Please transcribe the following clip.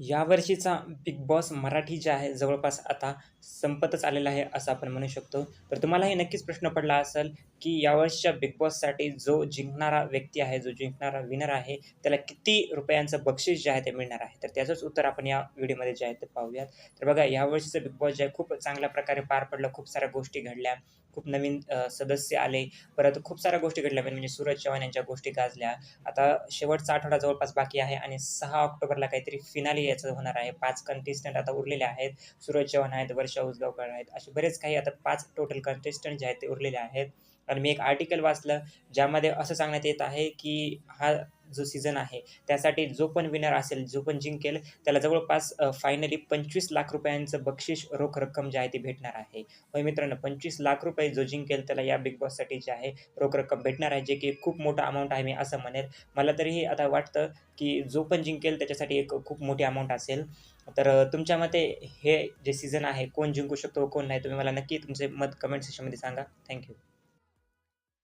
यावर्षीचा big boss Marathi जे आहे जवळपास आता संपतच आलेला आहे असं आपण म्हणू शकतो. तर तुम्हालाही नक्कीच प्रश्न पडला असेल, की यावर्षीच्या बिग बॉससाठी जो जिंकणारा व्यक्ती आहे, जो जिंकणारा विनर आहे, त्याला किती रुपयांचं बक्षीस जे आहे ते मिळणार आहे. तर त्याचंच उत्तर आपण या व्हिडिओमध्ये जे आहे ते पाहूयात. तर बघा यावर्षीचं बिग बॉस जे आहे खूप चांगल्या प्रकारे पार पडलं. खूप साऱ्या गोष्टी घडल्या. खूप नवीन सदस्य आले. परत खूप साऱ्या गोष्टी घडल्या पण म्हणजे सूरज चव्हाण यांच्या गोष्टी गाजल्या. आता शेवटचा आठवडा जवळपास बाकी आहे आणि सहा ऑक्टोबरला काहीतरी फिनाली याचं होणार आहे. पाच कंटेस्टंट आता उरलेले आहेत. सूरज चव्हाण आहेत, वर्षा उसगावकर आहेत. असे बरेच काही आता पाच टोटल कंटेस्टंट जे आहेत ते उरलेले आहेत. आणि मी एक आर्टिकल वाचलं ज्यामध्ये असं सांगण्यात येत आहे, की हा जो सीझन आहे त्यासाठी जो पण विनर असेल, जो पण जिंकेल त्याला जवळपास फायनली 25 लाख रुपयांचं बक्षीस रोख रक्कम जी आहे ती भेटणार आहे. होय मित्रांनो 25 लाख रुपये जो जिंकेल त्याला या बिग बॉससाठी जे आहे रोख रक्कम भेटणार आहे, जे की खूप मोठा अमाऊंट आहे मी असं म्हणेल. मला तरीही आता वाटतं, की जो पण जिंकेल त्याच्यासाठी एक खूप मोठी अमाऊंट असेल. तर तुमच्या मते हे जे सीझन आहे कोण जिंकू शकतो कोण नाही? तुम्ही मला नक्की तुमचे मत कमेंट सेक्शनमध्ये सांगा. थँक्यू